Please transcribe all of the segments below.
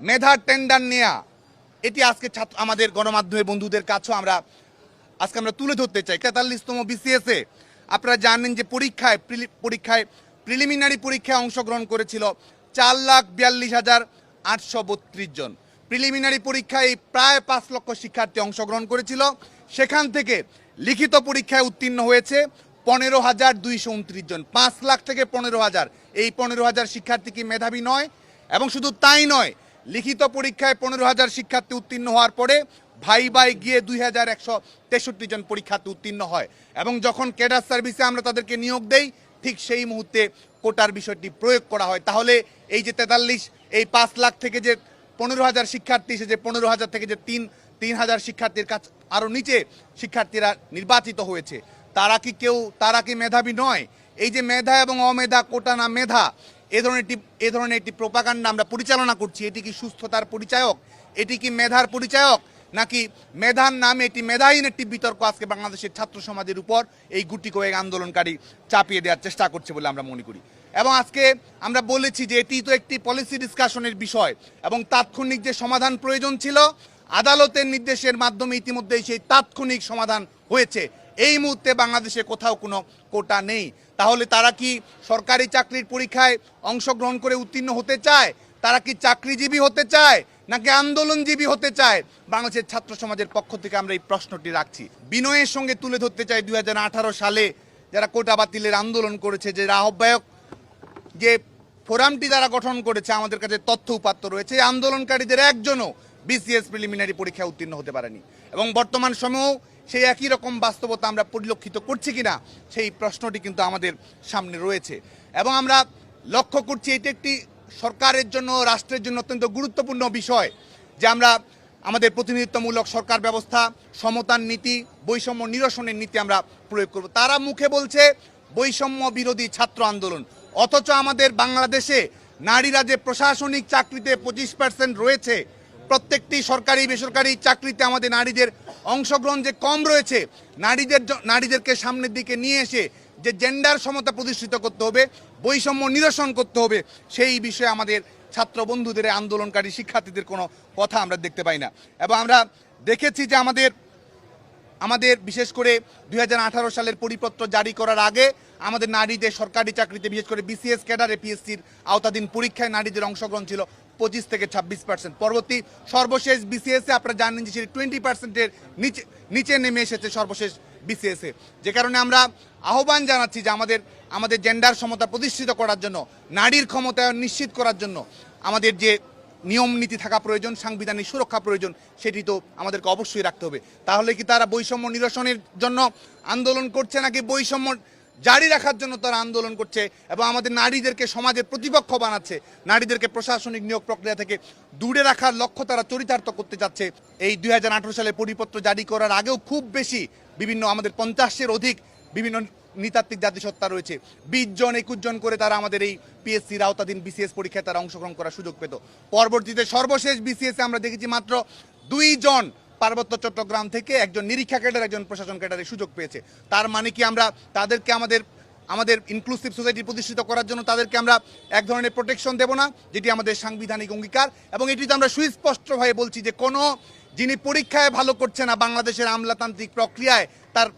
মেধার টেন্ডার নেয়া। এটি আজকে ছাত্র আমাদের গণমাধ্যমের বন্ধুদের কাছেও আমরা আজকে আমরা তুলে ধরতে চাই। তেতাল্লিশতম বিসিএসে আপনারা জানেন যে পরীক্ষায় পরীক্ষায় প্রিলিমিনারি পরীক্ষায় অংশগ্রহণ করেছিল চার লাখ বিয়াল্লিশ হাজার আটশো বত্রিশ জন। প্রিলিমিনারি পরীক্ষায় প্রায় পাঁচ লক্ষ শিক্ষার্থী অংশগ্রহণ করেছিল। সেখান থেকে লিখিত পরীক্ষায় উত্তীর্ণ হয়েছে পনেরো হাজার দুইশো উনত্রিশ জন। পাঁচ লাখ থেকে পনেরো হাজার। এই পনেরো হাজার শিক্ষার্থী কি মেধাবী নয়? এবং শুধু তাই নয় লিখিত পরীক্ষায় পনেরো হাজার শিক্ষার্থী উত্তীর্ণ হওয়ার পরে ভাই ভাই গিয়ে দুই হাজার একশো তেষট্টি জন পরীক্ষার্থী উত্তীর্ণ হয়। এবং যখন ক্যাডার সার্ভিসে আমরা তাদেরকে নিয়োগ দেই, ঠিক সেই মুহূর্তে কোটার বিষয়টি প্রয়োগ করা হয়। তাহলে এই যে তেতাল্লিশ, এই পাঁচ লাখ থেকে যে পনেরো হাজার শিক্ষার্থী এসে যে পনেরো হাজার থেকে যে তিন তিন হাজার শিক্ষার্থীর কাছে আরও নিচে শিক্ষার্থীরা নির্বাচিত হয়েছে। তারা কি কেউ, তারা কি মেধাবী নয়? এই যে মেধা এবং অমেধা, কোটা না মেধা এ ধরনের একটি এ ধরনের একটি প্রোপাগান্ডা আমরা পরিচালনা করছি। এটি কি সুস্থতার পরিচায়ক? এটি কি মেধার পরিচায়ক? নাকি মেধার নামে এটি মেধাহীন একটি বিতর্ক আজকে বাংলাদেশের ছাত্র সমাজের উপর এই গুটি কয়েক আন্দোলনকারী চাপিয়ে দেওয়ার চেষ্টা করছে বলে আমরা মনে করি। এবং আজকে আমরা বলেছি যে এটি তো একটি পলিসি ডিসকাশনের বিষয় এবং তাৎক্ষণিক যে সমাধান প্রয়োজন ছিল, আদালতের নির্দেশের মাধ্যমে ইতিমধ্যেই সেই তাৎক্ষণিক সমাধান হয়েছে। এই মুহূর্তে বাংলাদেশে কোথাও কোনো কোটা নেই। তাহলে তারা কি সরকারি চাকরির পরীক্ষায় অংশগ্রহণ করে উত্তীর্ণ হতে চায়? তারা কি চাকরিজীবী হতে চায়? নাকি আন্দোলনজীবী হতে চায়? বাংলাদেশের ছাত্র সমাজের পক্ষ থেকে আমরা এই প্রশ্নটি রাখছি। বিনয়ের সঙ্গে তুলে ধরতে চাই দুই হাজার আঠারো সালে যারা কোটা বাতিলের আন্দোলন করেছে, যে আহ্বায়ক যে ফোরামটি যারা গঠন করেছে, আমাদের কাছে তথ্য উপাত্ত রয়েছে। আন্দোলনকারীদের একজনও বিসিএস প্রিলিমিনারি পরীক্ষায় উত্তীর্ণ হতে পারেনি। এবং বর্তমান সময়েও সেই একই রকম বাস্তবতা আমরা পরিলক্ষিত করছি কিনা, সেই প্রশ্নটি কিন্তু আমাদের সামনে রয়েছে। এবং আমরা লক্ষ্য করছি এটি একটি সরকারের জন্য, রাষ্ট্রের জন্য অত্যন্ত গুরুত্বপূর্ণ বিষয় যে আমরা আমাদের প্রতিনিধিত্বমূলক সরকার ব্যবস্থা, সমতার নীতি, বৈষম্য নিরসনের নীতি আমরা প্রয়োগ করব। তারা মুখে বলছে বৈষম্য বিরোধী ছাত্র আন্দোলন। অথচ আমাদের বাংলাদেশে নারীরা যে প্রশাসনিক চাকরিতে পঁচিশ পার্সেন্ট রয়েছে, প্রত্যেকটি সরকারি বেসরকারি চাকরিতে আমাদের নারীদের অংশগ্রহণ যে কম রয়েছে, নারীদের নারীদেরকে সামনের দিকে নিয়ে এসে যে জেন্ডার সমতা প্রতিষ্ঠিত করতে হবে, বৈষম্য নিরসন করতে হবে, সেই বিষয়ে আমাদের ছাত্র বন্ধুদের আন্দোলনকারী শিক্ষার্থীদের কোনো কথা আমরা দেখতে পাই না। এবং আমরা দেখেছি যে আমাদের আমাদের বিশেষ করে দু হাজার আঠারো সালের পরিপত্র জারি করার আগে আমাদের নারীদের সরকারি চাকরিতে বিশেষ করে বিসিএস ক্যাডারে পিএসসির আওতাধীন পরীক্ষায় নারীদের অংশগ্রহণ ছিল পঁচিশ থেকে ছাব্বিশ পার্সেন্ট পরবর্তী সর্বশেষ বিসিএসে আপনারা জানেন যে সেটি টোয়েন্টি পার্সেন্টের নিচে নিচে নেমে এসেছে সর্বশেষ বিসিএসে যে কারণে আমরা আহ্বান জানাচ্ছি যে আমাদের আমাদের জেন্ডার সমতা প্রতিষ্ঠিত করার জন্য, নারীর ক্ষমতায়ন নিশ্চিত করার জন্য আমাদের যে নিয়ম নীতি থাকা প্রয়োজন, সাংবিধানিক সুরক্ষা প্রয়োজন, সেটি তো আমাদেরকে অবশ্যই রাখতে হবে। তাহলে কি তারা বৈষম্য নিরসনের জন্য আন্দোলন করছে নাকি বৈষম্য জারি রাখার জন্য তারা আন্দোলন করছে এবং আমাদের নারীদেরকে সমাজের প্রতিপক্ষ বানাচ্ছে। নারীদেরকে প্রশাসনিক নিয়োগ প্রক্রিয়া থেকে দূরে রাখার লক্ষ্য তারা চরিতার্থ করতে যাচ্ছে। এই দুই হাজার আঠারো সালে পরিপত্র জারি করার আগেও খুব বেশি বিভিন্ন আমাদের পঞ্চাশের অধিক বিভিন্ন নৃতাত্ত্বিক জাতিসত্তা রয়েছে। বিশ জন, একুশ জন করে তারা আমাদের এই পিএসসির আওতাধীন বিসিএস পরীক্ষায় তারা অংশগ্রহণ করার সুযোগ পেত। পরবর্তীতে সর্বশেষ বিসিএস আমরা দেখেছি মাত্র দুইজন পার্বত্য চট্টগ্রাম থেকে একজন নিরীক্ষা ক্যাডার, একজন প্রশাসন ক্যাডারের সুযোগ পেয়েছে। তার মানে কি আমরা তাদেরকে আমাদের আমাদের ইনক্লুসিভ সোসাইটি প্রতিষ্ঠিত করার জন্য তাদেরকে আমরা এক ধরনের প্রোটেকশন দেব না, যেটি আমাদের সাংবিধানিক অঙ্গীকার এবং এটিতে আমরা সুস্পষ্টভাবে বলছি যে কোনো যিনি পরীক্ষায় ভালো করছে না বাংলাদেশের আমলাতান্ত্রিক প্রক্রিয়ায়, তার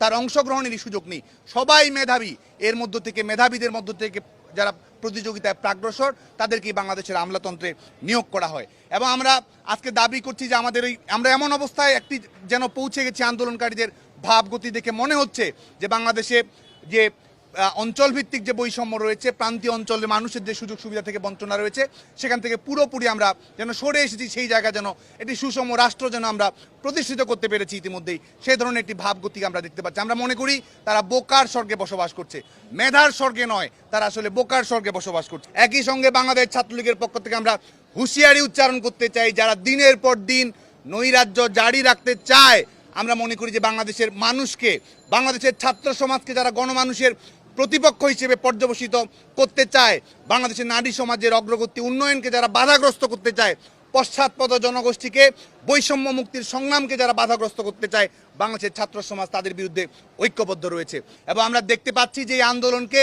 তার অংশগ্রহণেরই সুযোগ নেই। সবাই মেধাবী। এর মধ্য থেকে মেধাবীদের মধ্য থেকে যারা প্রতিযোগিতায় প্রাগ্রসর তাদেরকে বাংলাদেশের আমলাতন্ত্রে নিয়োগ করা হয়। এবং আমরা আজকে দাবি করছি যে আমাদের এই আমরা এমন অবস্থায় একটি যেন পৌঁছে গেছি আন্দোলনকারীদের ভাবগতি দেখে মনে হচ্ছে যে বাংলাদেশে যে অঞ্চলভিত্তিক যে বৈষম্য রয়েছে, প্রান্তীয় অঞ্চলের মানুষের যে সুযোগ সুবিধা থেকে বঞ্চনা রয়েছে, সেখান থেকে পুরোপুরি আমরা যেন সরে এসেছি, সেই জায়গা যেন, একটি সুষম রাষ্ট্র যেন আমরা প্রতিষ্ঠিত করতে পেরেছি ইতিমধ্যেই। সে ধরনের একটি ভাবগতি আমরা দেখতে পাচ্ছি। আমরা মনে করি তারা বোকার স্বর্গে বসবাস করছে। মেধার স্বর্গে নয়, তারা আসলে বোকার স্বর্গে বসবাস করছে। একই সঙ্গে বাংলাদেশ ছাত্রলীগের পক্ষ থেকে আমরা হুঁশিয়ারি উচ্চারণ করতে চাই, যারা দিনের পর দিন নৈরাজ্য জারি রাখতে চায়। আমরা মনে করি যে বাংলাদেশের মানুষকে, বাংলাদেশের ছাত্র সমাজকে, যারা গণমানুষের প্রতিপক্ষ হিসেবে পর্যবসিত করতে চায়। বাংলাদেশের নারী সমাজের অগ্রগতি উন্নয়নকে যারা বাধাগ্রস্ত করতে চায়, পশ্চাৎপদ জনগোষ্ঠীকে বৈষম্য মুক্তির সংগ্রামকে যারা বাধাগ্রস্ত করতে চায়, বাংলাদেশের ছাত্র সমাজ তাদের বিরুদ্ধে ঐক্যবদ্ধ রয়েছে। এবং আমরা দেখতে পাচ্ছি যে এই আন্দোলনকে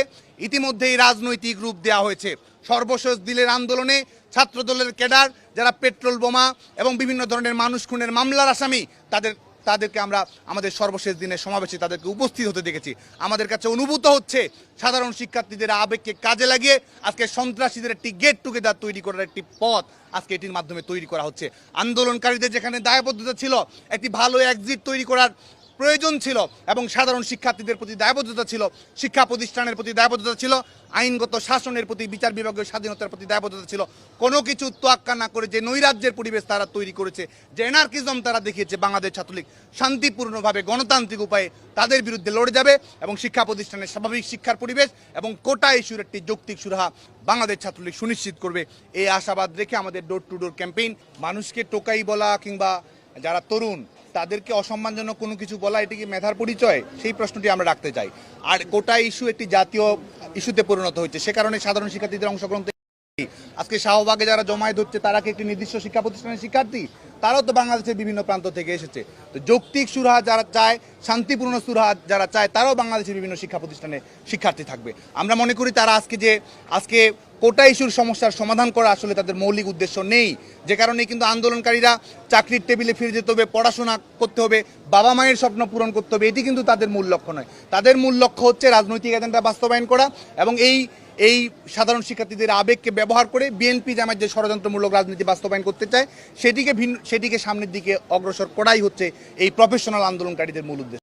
ইতিমধ্যেই রাজনৈতিক রূপ দেওয়া হয়েছে। সর্বশেষ দিলের আন্দোলনে ছাত্রদলের ক্যাডার, যারা পেট্রোল বোমা এবং বিভিন্ন ধরনের মানুষ খুনের মামলার আসামি, তাদের তাদেরকে আমরা আমাদের সর্বশেষ দিনে সমাবেশে তাদেরকে উপস্থিত হতে দেখেছি। আমাদের কাছে অনুভূত হচ্ছে সাধারণ শিক্ষার্থীদের আবেগকে কাজে লাগিয়ে আজকে সন্ত্রাসীদের একটি গেট টুগেদার তৈরি করার একটি পথ আজকে এটির মাধ্যমে তৈরি করা হচ্ছে। আন্দোলনকারীদের যেখানে দায়বদ্ধতা ছিল, একটি ভালো এক্সিট তৈরি করার প্রয়োজন ছিল এবং সাধারণ শিক্ষার্থীদের প্রতি দায়বদ্ধতা ছিল, শিক্ষা প্রতিষ্ঠানের প্রতি দায়বদ্ধতা ছিল, আইনগত শাসনের প্রতি, বিচার বিভাগীয় স্বাধীনতার প্রতি দায়বদ্ধতা ছিল। কোনো কিছু তোয়াক্কা না করে যে নৈরাজ্যের পরিবেশ তারা তৈরি করেছে, যে এনার্কিজম তারা দেখিয়েছে বাংলাদেশ ছাত্রলীগ, শান্তিপূর্ণভাবে গণতান্ত্রিক উপায়ে তাদের বিরুদ্ধে লড়ে যাবে এবং শিক্ষা প্রতিষ্ঠানের স্বাভাবিক শিক্ষার পরিবেশ এবং কোটা ইস্যুর একটি যৌক্তিক সুরাহা বাংলাদেশ ছাত্রলীগ সুনিশ্চিত করবে। এই আশাবাদ রেখে আমাদের ডোর টু ডোর ক্যাম্পেইন মানুষকে টোকাই বলা কিংবা যারা তরুণ তাদেরকে অসম্মানজনক কোনো কিছু বলা, এটি কি মেধার পরিচয়? সেই প্রশ্নটি আমরা রাখতে চাই। আর গোটা ইস্যু একটি জাতীয় ইস্যুতে পরিণত হয়েছে। সে কারণে সাধারণ শিক্ষার্থীদের অংশগ্রহণ আজকে শাহবাগে যারা জমায়েত হচ্ছে, তারা কি একটি নির্দিষ্ট শিক্ষা প্রতিষ্ঠানের শিক্ষার্থী? তারাও তো বাংলাদেশের বিভিন্ন প্রান্ত থেকে এসেছে। তো যৌক্তিক সুরাহা যারা চায়, শান্তিপূর্ণ সুরাহা যারা চায়, তারাও বাংলাদেশের বিভিন্ন শিক্ষা প্রতিষ্ঠানে শিক্ষার্থী থাকবে। আমরা মনে করি তারা আজকে যে, আজকে কোটা ইস্যুর সমস্যার সমাধান করা আসলে তাদের মৌলিক উদ্দেশ্য নেই। যে কারণে কিন্তু আন্দোলনকারীরা চাকরির টেবিলে ফিরে যেতে হবে, পড়াশোনা করতে হবে, বাবা মায়ের স্বপ্ন পূরণ করতে হবে, এটি কিন্তু তাদের মূল লক্ষ্য নয়। তাদের মূল লক্ষ্য হচ্ছে রাজনৈতিক এজেন্ডা বাস্তবায়ন করা এবং এই এই সাধারণ শিক্ষার্থীদের আবেগকে ব্যবহার করে বিএনপি জামাত যে ষড়যন্ত্রমূলক রাজনীতি বাস্তবায়ন করতে চায়, সেটিকে ভিন্ন, সেটিকে সামনের দিকে অগ্রসর করাই হচ্ছে এই প্রফেশনাল আন্দোলনকারীদের মূল উদ্দেশ্য।